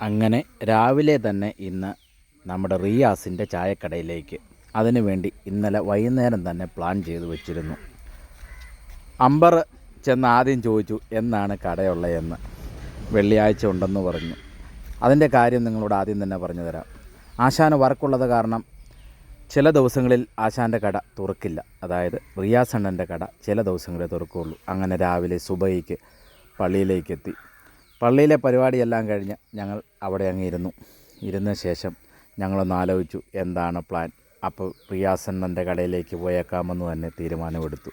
അങ്ങനെ രാവിലെ തന്നെ ഇന്ന് നമ്മുടെ റിയാസിന്റെ ചായക്കടയിലേക്ക്. അതിനുവേണ്ടി ഇന്നലെ വൈകുന്നേരം തന്നെ പ്ലാൻ ചെയ്ത് വെച്ചിരുന്നു. അമ്പർ ചെന്ന് ആദ്യം ചോദിച്ചു എന്നാണ് കടയുള്ളതെന്ന്? വെള്ളിയാഴ്ച ഉണ്ടെന്ന് പറഞ്ഞു. അതിന്റെ കാര്യം നിങ്ങളോട് ആദ്യം തന്നെ പറഞ്ഞു തരാം. ആശാന് വർക്കുള്ളത് കാരണം ചില ദിവസങ്ങളിൽ ആശാന്റെ കട തുറക്കില്ല. അതായത് റിയാസ് അണ്ണന്റെ കട ചില ദിവസങ്ങളിൽ തുറക്കുകയുള്ളൂ. അങ്ങനെ രാവിലെ സുബൈക്ക് പള്ളിയിലേക്ക് എത്തി പള്ളിയിലെ പരിപാടിയെല്ലാം കഴിഞ്ഞ് ഞങ്ങൾ അവിടെ അങ്ങ് ഇരുന്നു. ഇരുന്ന ശേഷം ഞങ്ങളൊന്ന് ആലോചിച്ചു എന്താണ് പ്ലാൻ? അപ്പോൾ റിയാസ് അണ്ണന്റെ കടയിലേക്ക് പോയേക്കാമെന്ന് തന്നെ തീരുമാനമെടുത്തു.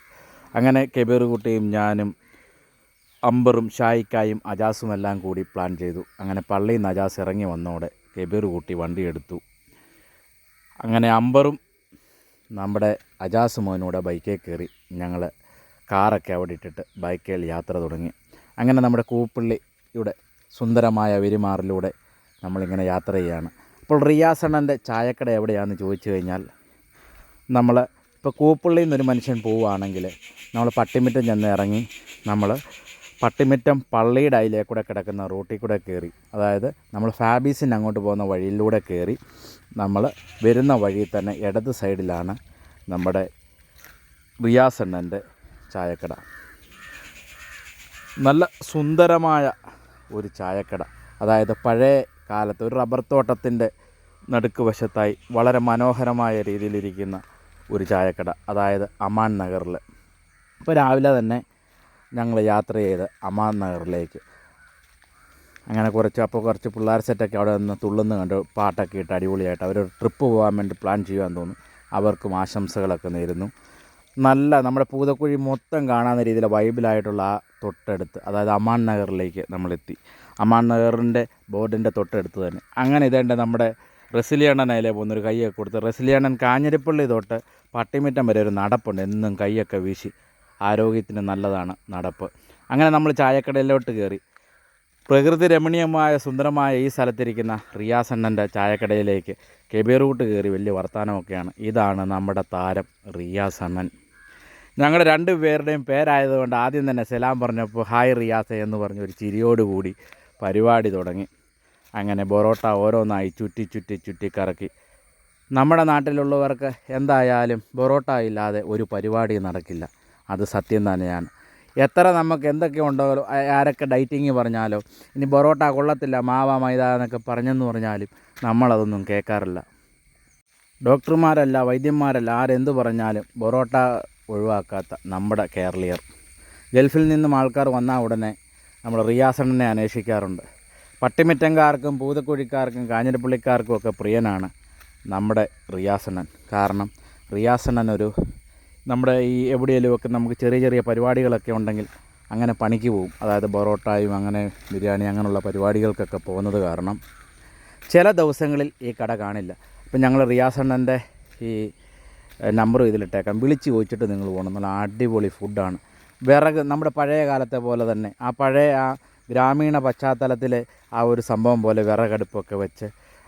അങ്ങനെ കെബീർ കുട്ടിയും ഞാനും അമ്പറും ഷായിക്കായും അജാസും എല്ലാം കൂടി പ്ലാൻ ചെയ്തു. അങ്ങനെ പള്ളിയിൽ നിന്ന് അജാസ് ഇറങ്ങി വന്നോടെ കെബീർ കുട്ടി വണ്ടിയെടുത്തു അങ്ങനെ അമ്പറും നമ്മുടെ അജാസ് മോനൂടെ ബൈക്കിൽ കയറി ഞങ്ങൾ കാറൊക്കെ അവിടെ ഇട്ടിട്ട് ബൈക്കിൽ യാത്ര തുടങ്ങി. അങ്ങനെ നമ്മുടെ കൂപ്പള്ളിയുടെ സുന്ദരമായ വെരിമാറിലൂടെ നമ്മളിങ്ങനെ യാത്ര ചെയ്യുകയാണ് അപ്പോൾ റിയാസണ്ണന്റെ ചായക്കട എവിടെയാണെന്ന് ചോദിച്ചു കഴിഞ്ഞാൽ നമ്മൾ ഇപ്പോൾ കൂപ്പള്ളിയിൽ നിന്നൊരു മനുഷ്യൻ പോവുകയാണെങ്കിൽ നമ്മൾ പട്ടിമിറ്റം ചെന്ന് ഇറങ്ങി നമ്മൾ പട്ടിമിറ്റം പള്ളിയുടെ അതിലേ കൂടെ കിടക്കുന്ന റൂട്ടിൽ കൂടെ കയറി അതായത് നമ്മൾ ഫാബീസിന് അങ്ങോട്ട് പോകുന്ന വഴിയിലൂടെ കയറി നമ്മൾ വരുന്ന വഴി തന്നെ ഇടത് സൈഡിലാണ് നമ്മുടെ റിയാസണ്ണന്റെ ചായക്കട. നല്ല സുന്ദരമായ ഒരു ചായക്കട. അതായത് പഴയ കാലത്ത് ഒരു റബ്ബർ തോട്ടത്തിന്റെ നടുക്ക് വശത്തായി വളരെ മനോഹരമായ രീതിയിലിരിക്കുന്ന ഒരു ചായക്കട അതായത് അമാൻ നഗറിൽ ഇപ്പോൾ രാവിലെ തന്നെ ഞങ്ങൾ യാത്ര ചെയ്ത് അമാൻ നഗറിലേക്ക്. അങ്ങനെ കുറച്ച് അപ്പോൾ കുറച്ച് പിള്ളേർ സെറ്റൊക്കെ അവിടെ നിന്ന് തുള്ളുന്ന കണ്ട് പാട്ടൊക്കെ ഇട്ട് അടിപൊളിയായിട്ട് അവർ ട്രിപ്പ് പോകാൻ വേണ്ടി പ്ലാൻ ചെയ്യാൻ തോന്നുന്നു. അവർക്കും ആശംസകളൊക്കെ നേരുന്നു. നല്ല നമ്മുടെ പൂതക്കുഴി മൊത്തം കാണാവുന്ന രീതിയിൽ വൈബിലായിട്ടുള്ള ആ തൊട്ടടുത്ത് അതായത് അമാൻ നഗറിലേക്ക് നമ്മളെത്തി. അമാൻ നഗറിന്റെ ബോർഡിന്റെ തൊട്ടടുത്ത് തന്നെ. അങ്ങനെ ഇതേണ്ട നമ്മുടെ റെസിലിയണ്ണൻ അതിലെ പോകുന്നൊരു കൈയൊക്കെ കൊടുത്ത് റെസിലിയണ്ണൻ കാഞ്ഞിരപ്പള്ളി തൊട്ട് പട്ടിമിറ്റം വരെ ഒരു നടപ്പുണ്ട്. എന്നും കൈയൊക്കെ വീശി ആരോഗ്യത്തിന് നല്ലതാണ് നടപ്പ്. അങ്ങനെ നമ്മൾ ചായക്കടയിലോട്ട് കയറി. പ്രകൃതി രമണീയമായ സുന്ദരമായ ഈ സ്ഥലത്തിരിക്കുന്ന റിയാസണ്ണന്റെ ചായക്കടയിലേക്ക് കെബീർ റൂട്ട് കയറി വലിയ വർത്തമാനമൊക്കെയാണ്. ഇതാണ് നമ്മുടെ താരം റിയാസ് അണ്ണൻ. ഞങ്ങളുടെ രണ്ട് പേരുടെയും പേരായതുകൊണ്ട് ആദ്യം തന്നെ സലാം പറഞ്ഞപ്പോൾ ഹായ് റിയാസ എന്ന് പറഞ്ഞ ഒരു ചിരിയോടുകൂടി പരിപാടി തുടങ്ങി. അങ്ങനെ ബൊറോട്ട ഓരോന്നായി ചുറ്റി ചുറ്റി ചുറ്റി കറക്കി. നമ്മുടെ നാട്ടിലുള്ളവർക്ക് എന്തായാലും ബൊറോട്ട ഇല്ലാതെ ഒരു പരിപാടി നടക്കില്ല. അത് സത്യം തന്നെയാണ്. എത്ര നമുക്ക് എന്തൊക്കെ ഉണ്ടോ ആരൊക്കെ ഡൈറ്റിങ് പറഞ്ഞാലോ ഇനി ബൊറോട്ട കൊള്ളത്തില്ല മാവ മൈദ എന്നൊക്കെ പറഞ്ഞെന്ന് പറഞ്ഞാലും നമ്മളതൊന്നും കേൾക്കാറില്ല. ഡോക്ടർമാരല്ല വൈദ്യന്മാരല്ല ആരെന്ത് പറഞ്ഞാലും പൊറോട്ട ഒഴിവാക്കാത്ത നമ്മുടെ കേരളീയർ. ഗൾഫിൽ നിന്നും ആൾക്കാർ വന്ന ഉടനെ നമ്മൾ റിയാസണ്ണനെ അന്വേഷിക്കാറുണ്ട്. പട്ടിമിറ്റങ്കാർക്കും പൂതക്കുഴിക്കാർക്കും കാഞ്ഞിരപ്പള്ളിക്കാർക്കും ഒക്കെ പ്രിയനാണ് നമ്മുടെ റിയാസണ്ണൻ കാരണം റിയാസണ്ണൻ ഒരു നമ്മുടെ ഈ എവിടെയെങ്കിലുമൊക്കെ നമുക്ക് ചെറിയ ചെറിയ പരിപാടികളൊക്കെ ഉണ്ടെങ്കിൽ അങ്ങനെ പണിക്ക് പോകും അതായത് പൊറോട്ടായും അങ്ങനെ ബിരിയാണി അങ്ങനെയുള്ള പരിപാടികൾക്കൊക്കെ പോകുന്നത് കാരണം ചില ദിവസങ്ങളിൽ ഈ കട കാണില്ല. അപ്പം ഞങ്ങൾ റിയാസണ്ണന്റെ ഈ നമ്പർ ഇതിലിട്ടേക്കാം. വിളിച്ച് ചോദിച്ചിട്ട് നിങ്ങൾ പോകണം. നല്ല അടിപൊളി ഫുഡാണ് വിറക് നമ്മുടെ പഴയ കാലത്തെ പോലെ തന്നെ ആ പഴയ ആ ഗ്രാമീണ പശ്ചാത്തലത്തിലെ ആ ഒരു സംഭവം പോലെ വിറകടുപ്പൊക്കെ വെച്ച്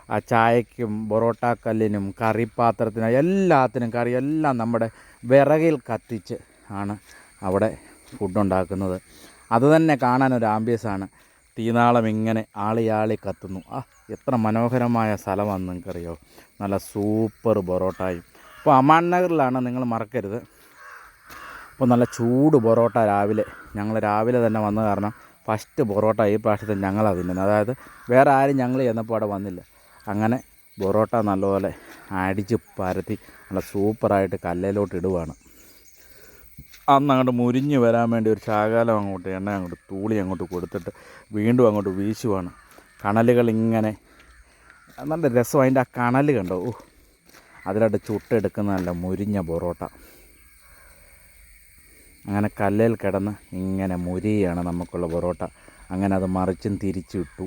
ആ ചായക്കും ബൊറോട്ടാക്കല്ലിനും കറിപ്പാത്രത്തിനും എല്ലാത്തിനും കറി എല്ലാം നമ്മുടെ വിറകിൽ കത്തിച്ച് ആണ് അവിടെ ഫുഡുണ്ടാക്കുന്നത് അത് തന്നെ കാണാൻ ഒരു ആംബിയസാണ് തീനാളം ഇങ്ങനെ ആളിയാളി കത്തുന്നു. ആ എത്ര മനോഹരമായ സ്ഥലമാണെന്ന് നിങ്ങൾക്കറിയോ? നല്ല സൂപ്പർ പൊറോട്ടയും അപ്പോൾ അമാൻ നഗറിലാണ് നിങ്ങൾ മറക്കരുത്. അപ്പോൾ നല്ല ചൂട് പൊറോട്ട രാവിലെ. ഞങ്ങൾ രാവിലെ തന്നെ വന്ന കാരണം ഫസ്റ്റ് പൊറോട്ട ഈ പ്രാവശ്യത്തെ ഞങ്ങളാണ് തിന്നുന്നത്. അതായത് വേറെ ആരും ഞങ്ങൾ ചെന്നപ്പോൾ അവിടെ വന്നില്ല. അങ്ങനെ പൊറോട്ട നല്ലപോലെ അടിച്ച് പരത്തി നല്ല സൂപ്പറായിട്ട് കല്ലിലോട്ട് ഇടുവാണ്. അന്ന് അങ്ങോട്ട് മുരിഞ്ഞ് വരാൻ വേണ്ടി ഒരു ശാകാലം അങ്ങോട്ട് എണ്ണ അങ്ങോട്ട് തൂളി അങ്ങോട്ട് കൊടുത്തിട്ട് വീണ്ടും അങ്ങോട്ട് വീശുവാണ്. കണലുകൾ ഇങ്ങനെ നല്ല രസം അതിന്റെ ആ കണൽ കണ്ടോ? ഓ അതിലോട്ട് ചുട്ടെടുക്കുന്ന നല്ല മുരിഞ്ഞ പൊറോട്ട. അങ്ങനെ കല്ലിൽ കിടന്ന് ഇങ്ങനെ മുരിയാണ് നമുക്കുള്ള പൊറോട്ട. അങ്ങനെ അത് മറിച്ചും തിരിച്ചിട്ടു.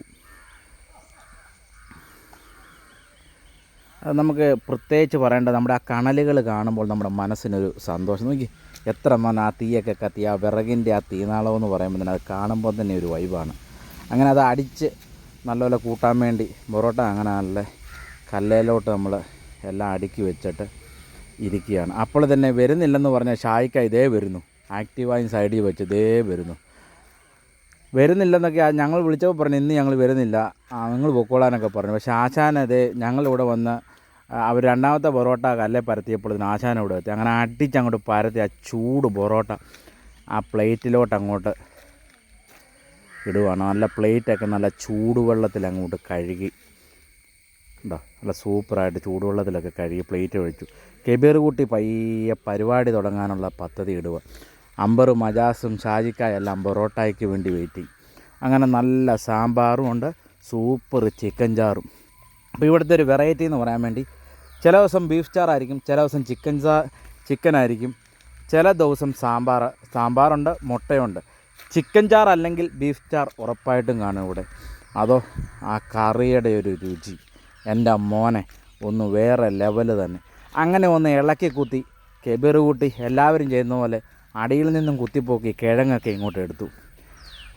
അത് നമുക്ക് പ്രത്യേകിച്ച് പറയേണ്ടത് നമ്മുടെ ആ കണലുകൾ കാണുമ്പോൾ നമ്മുടെ മനസ്സിനൊരു സന്തോഷം. നോക്കി എത്ര മന ആ തീയൊക്കെ കത്തി ആ വിറകിന്റെ ആ തീനാളം എന്ന് പറയുമ്പോൾ തന്നെ അത് കാണുമ്പോൾ തന്നെ ഒരു വൈബാണ്. അങ്ങനെ അത് അടിച്ച് നല്ലപോലെ കൂട്ടാൻ വേണ്ടി പൊറോട്ട അങ്ങനെ നല്ല കല്ലേലോട്ട് നമ്മൾ എല്ലാം അടുക്കി വെച്ചിട്ട് ഇരിക്കുകയാണ്. അപ്പോൾ തന്നെ വരുന്നില്ലെന്ന് പറഞ്ഞാൽ ഷായ്ക്ക ഇതേ വരുന്നു. ആക്റ്റീവായി സൈഡിൽ വെച്ച് ഇതേ വരുന്നു. വരുന്നില്ലെന്നൊക്കെ ഞങ്ങൾ വിളിച്ചപ്പോൾ പറഞ്ഞു ഇന്ന് ഞങ്ങൾ വരുന്നില്ല. നിങ്ങൾ പൊക്കോളാനൊക്കെ പറഞ്ഞു. പക്ഷേ ആശാനതേ ഞങ്ങളിവിടെ വന്ന് അവർ രണ്ടാമത്തെ പൊറോട്ട കല്ലേ പരത്തിയപ്പോഴത്തേന് ആശാന ഇവിടെ എത്തി. അങ്ങനെ അടിച്ച് അങ്ങോട്ട് പരത്തി ആ ചൂട് പൊറോട്ട ആ പ്ലേറ്റിലോട്ട് അങ്ങോട്ട് ഇടുവാണ്. നല്ല പ്ലേറ്റൊക്കെ നല്ല ചൂടുവെള്ളത്തിൽ അങ്ങോട്ട് കഴുകി. നല്ല സൂപ്പറായിട്ട് ചൂടുവെള്ളത്തിലൊക്കെ കഴുകി പ്ലേറ്റ് ഒഴിച്ചു കെബീർ കൂട്ടി പയ്യെ പരിപാടി തുടങ്ങാനുള്ള പദ്ധതി ഇടുക. അമ്പറും മജാസും ഷാജിക്കായ എല്ലാം പൊറോട്ടയ്ക്ക് വേണ്ടി വെയിറ്റിംഗ് അങ്ങനെ നല്ല സാമ്പാറും ഉണ്ട്. സൂപ്പർ ചിക്കൻ ചാറും. അപ്പോൾ ഇവിടുത്തെ ഒരു വെറൈറ്റി എന്ന് പറയാൻ വേണ്ടി ചില ദിവസം ബീഫ് ചാറായിരിക്കും ചില ദിവസം ചിക്കൻ ചാ ചിക്കനായിരിക്കും ചില ദിവസം സാമ്പാർ സാമ്പാറുണ്ട് മുട്ടയുണ്ട്. ചിക്കൻ ചാർ അല്ലെങ്കിൽ ബീഫ് ചാർ ഉറപ്പായിട്ടും കാണും ഇവിടെ. അതോ ആ കറിയുടെ ഒരു രുചി. എന്റെ മോനെ ഒന്ന് വേറെ ലെവൽ തന്നെ. അങ്ങനെ ഒന്ന് ഇളക്കി കുത്തി കെബിറ് കൂട്ടി എല്ലാവരും ചെയ്യുന്ന പോലെ അടിയിൽ നിന്നും കുത്തിപ്പോക്കി കിഴങ്ങൊക്കെ ഇങ്ങോട്ട് എടുത്തു.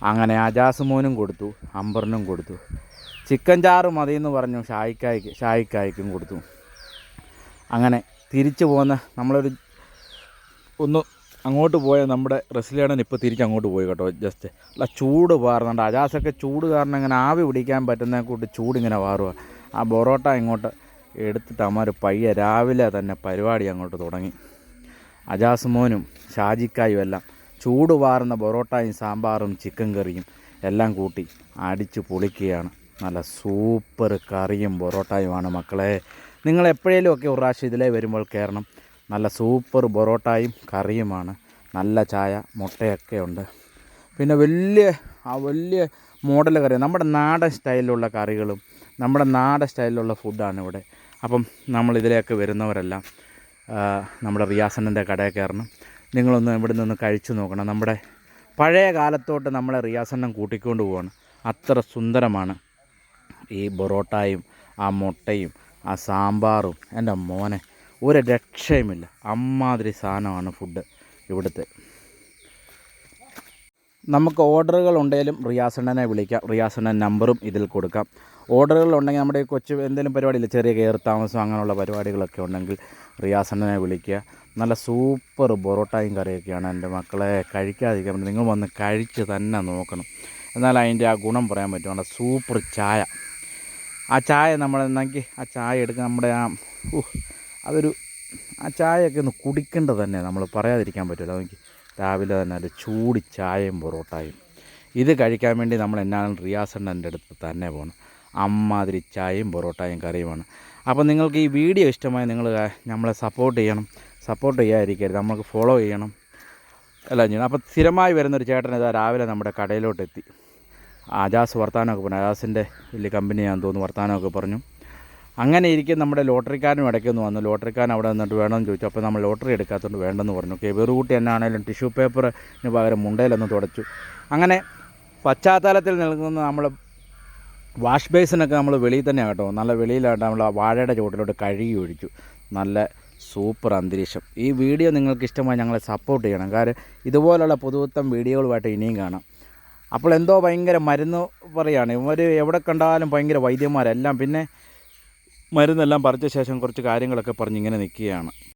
അങ്ങനെ അജാസ് മോനും കൊടുത്തു അമ്പറിനും കൊടുത്തു. ചിക്കൻ ചാറ് മതി എന്ന് പറഞ്ഞു ഷായിക്കായ്ക്ക് ഷായിക്കായ്ക്കും കൊടുത്തു. അങ്ങനെ തിരിച്ചു പോകുന്ന നമ്മളൊരു ഒന്ന് അങ്ങോട്ട് പോയ നമ്മുടെ റെസ്ലിയാണൻ ഇപ്പോൾ തിരിച്ച് അങ്ങോട്ട് പോയി കേട്ടോ ജസ്റ്റ് അല്ല ചൂട് പാറുന്നുണ്ട്. അജാസൊക്കെ ചൂട് കാരണം ഇങ്ങനെ ആവി പിടിക്കാൻ പറ്റുന്ന കൂട്ട് ചൂടിങ്ങനെ പാറുക ആ ബൊറോട്ട ഇങ്ങോട്ട് എടുത്തിട്ട് അമ്മ പയ്യെ രാവിലെ തന്നെ പരിപാടി അങ്ങോട്ട് തുടങ്ങി. അജാസ്മോനും ഷാജിക്കായും എല്ലാം ചൂട് പാറുന്ന പൊറോട്ടയും സാമ്പാറും ചിക്കൻ കറിയും എല്ലാം കൂട്ടി അടിച്ച് പൊളിക്കുകയാണ്. നല്ല സൂപ്പർ കറിയും പൊറോട്ടയുമാണ് മക്കളെ. നിങ്ങൾ എപ്പോഴേലും ഒക്കെ ഒരു പ്രാവശ്യം ഇതിലേ വരുമ്പോൾ കയറണം. നല്ല സൂപ്പർ പൊറോട്ടയും കറിയുമാണ്. നല്ല ചായ മുട്ടയൊക്കെ ഉണ്ട്. പിന്നെ വലിയ ആ വലിയ മോഡൽ കറി നമ്മുടെ നാടൻ സ്റ്റൈലിലുള്ള കറികളും നമ്മുടെ നാടൻ സ്റ്റൈലിലുള്ള ഫുഡാണ് ഇവിടെ. അപ്പം നമ്മൾ ഇതിലേക്ക് വരുന്നവരെല്ലാം നമ്മുടെ റിയാസണ്ണന്റെ കടയിൽ കയറണം. നിങ്ങളൊന്ന് ഇവിടെ നിന്ന് കഴിച്ചു നോക്കണം. നമ്മുടെ പഴയ കാലത്തോട്ട് നമ്മളെ റിയാസണ്ണൻ കൂട്ടിക്കൊണ്ട് പോവാണ്. അത്ര സുന്ദരമാണ് ഈ ബൊറോട്ടായും ആ മുട്ടയും ആ സാമ്പാറും. എന്റെ മോനെ ഒരു രക്ഷയുമില്ല. അമ്മാതിരി സാധനമാണ് ഫുഡ് ഇവിടുത്തെ. നമുക്ക് ഓർഡറുകൾ ഉണ്ടെങ്കിലും റിയാസണ്ണനെ വിളിക്കാം. റിയാസണ്ണൻ നമ്പറും ഇതിൽ കൊടുക്കാം. ഓർഡറുകൾ ഉണ്ടെങ്കിൽ നമ്മുടെ കൊച്ചു എന്തെങ്കിലും പരിപാടിയില്ല? ചെറിയ കയറി താമസം അങ്ങനെയുള്ള പരിപാടികളൊക്കെ ഉണ്ടെങ്കിൽ റിയാസണ്ണനെ വിളിക്കുക. നല്ല സൂപ്പർ പൊറോട്ടയും കറിയൊക്കെയാണ് എന്റെ മക്കളെ കഴിക്കാതിരിക്കാൻ നിങ്ങൾ വന്ന് കഴിച്ച് തന്നെ നോക്കണം. എന്നാൽ അതിന്റെ ആ ഗുണം പറയാൻ പറ്റും. സൂപ്പർ ചായ. ആ ചായ നമ്മൾ എന്നെങ്കിൽ ആ ചായ എടുക്കുക നമ്മുടെ ആ അതൊരു ആ ചായയൊക്കെ ഒന്ന് കുടിക്കേണ്ടത് തന്നെ. നമ്മൾ പറയാതിരിക്കാൻ പറ്റില്ല. നമുക്ക് രാവിലെ തന്നെ ഒരു ചൂടി ചായയും പൊറോട്ടയും. ഇത് കഴിക്കാൻ വേണ്ടി നമ്മൾ എന്നാലും റിയാസണ്ണന്റെ അടുത്ത് തന്നെ പോകണം. അമ്മാതിരി ചായയും പൊറോട്ടയും കറിയുമാണ്. അപ്പോൾ നിങ്ങൾക്ക് ഈ വീഡിയോ ഇഷ്ടമായി നിങ്ങൾ നമ്മളെ സപ്പോർട്ട് ചെയ്യണം. സപ്പോർട്ട് ചെയ്യാതിരിക്കരുത്. നമുക്ക് ഫോളോ ചെയ്യണം. എല്ലാം ചെയ്യണം അപ്പോൾ സ്ഥിരമായി വരുന്നൊരു ചേട്ടൻ ഇതാ രാവിലെ നമ്മുടെ കടയിലോട്ട് എത്തി അജാസ് വർത്താനമൊക്കെ പറഞ്ഞു. അജാസിന്റെ വലിയ കമ്പനിയാണെന്ന് തോന്നുന്നു വർത്താനമൊക്കെ പറഞ്ഞു. അങ്ങനെ ഇരിക്കും നമ്മുടെ ലോട്ടറിക്കാരനും ഇടയ്ക്കൊന്ന് വന്നു. ലോട്ടറിക്കാരൻ അവിടെ നിന്നിട്ട് വേണമെന്ന് ചോദിച്ചു. അപ്പോൾ നമ്മൾ ലോട്ടറി എടുക്കാത്തതുകൊണ്ട് വേണ്ടെന്ന് പറഞ്ഞു. ഓക്കെ വെറുകൂട്ടി എന്നാണേലും ടിഷ്യൂ പേപ്പറിന് പകരം മുണ്ടയിലൊന്ന് തുടച്ചു. അങ്ങനെ പശ്ചാത്തലത്തിൽ നിൽക്കുന്ന നമ്മൾ വാഷ് ബേസിനൊക്കെ നമ്മൾ വെളിയിൽ തന്നെ കേട്ടോ. നല്ല വെളിയിലായിട്ട് നമ്മൾ ആ വാഴയുടെ ചുവട്ടിലോട്ട് കഴുകി ഒഴിച്ചു. നല്ല സൂപ്പർ അന്തരീക്ഷം. ഈ വീഡിയോ നിങ്ങൾക്ക് ഇഷ്ടമായി ഞങ്ങളെ സപ്പോർട്ട് ചെയ്യണം. കാരണം ഇതുപോലുള്ള പുതുപുത്തൻ വീഡിയോകളുമായിട്ട് ഇനിയും കാണാം. അപ്പോൾ എന്തോ ഭയങ്കര മരുന്ന് പറയുകയാണ് ഇവർ എവിടെ കണ്ടാലും ഭയങ്കര വൈദ്യന്മാരെല്ലാം. പിന്നെ മരുന്നെല്ലാം പറിച്ച ശേഷം കുറച്ച് കാര്യങ്ങളൊക്കെ പറഞ്ഞ് ഇങ്ങനെ നിൽക്കുകയാണ്.